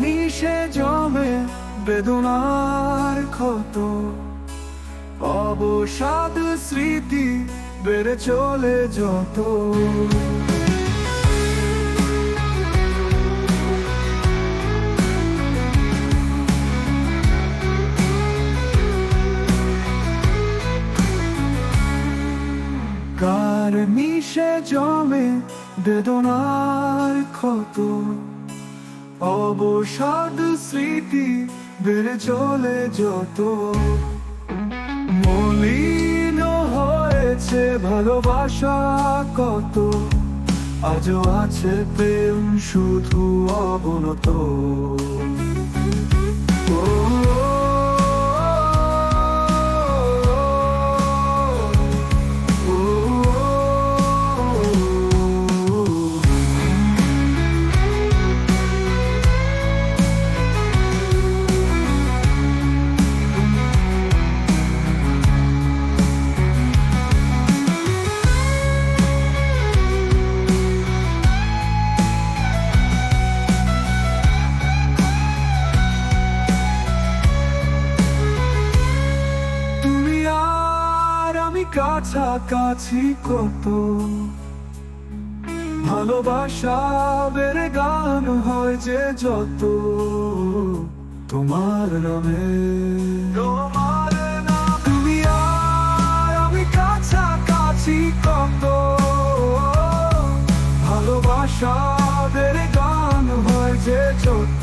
মিশে জমে বেদনার ক্ষত। অবসাদ স্মৃতি বেড়ে চলে যত। কার মিশে জমে বেদনার ক্ষত। অবসাদ স্মৃতি বেড়ে চলে যত। মলিন হয়েছে ভালোবাসা কত। আজও আছে প্রেম শুধু অবনত। কাছাকাছি কত? ভালোবাসা বেড়ে গান হয় যে যত। তোমার নামে। তোমার তুমি আমি কাছাকাছি কত? ভালোবাসা বেড়ে গান হয় যে যত।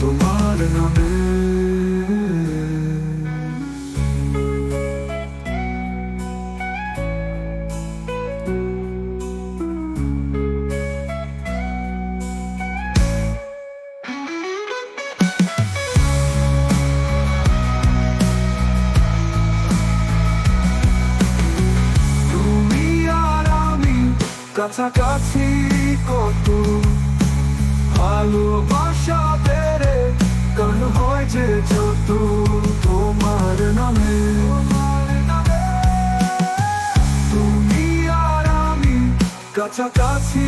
তোমার নামে। কাছাকাছি কত ভালোবাসা বেড়ে কেন হয় যে যত তোমার নামে। তুমি আর আমি কাছাকাছি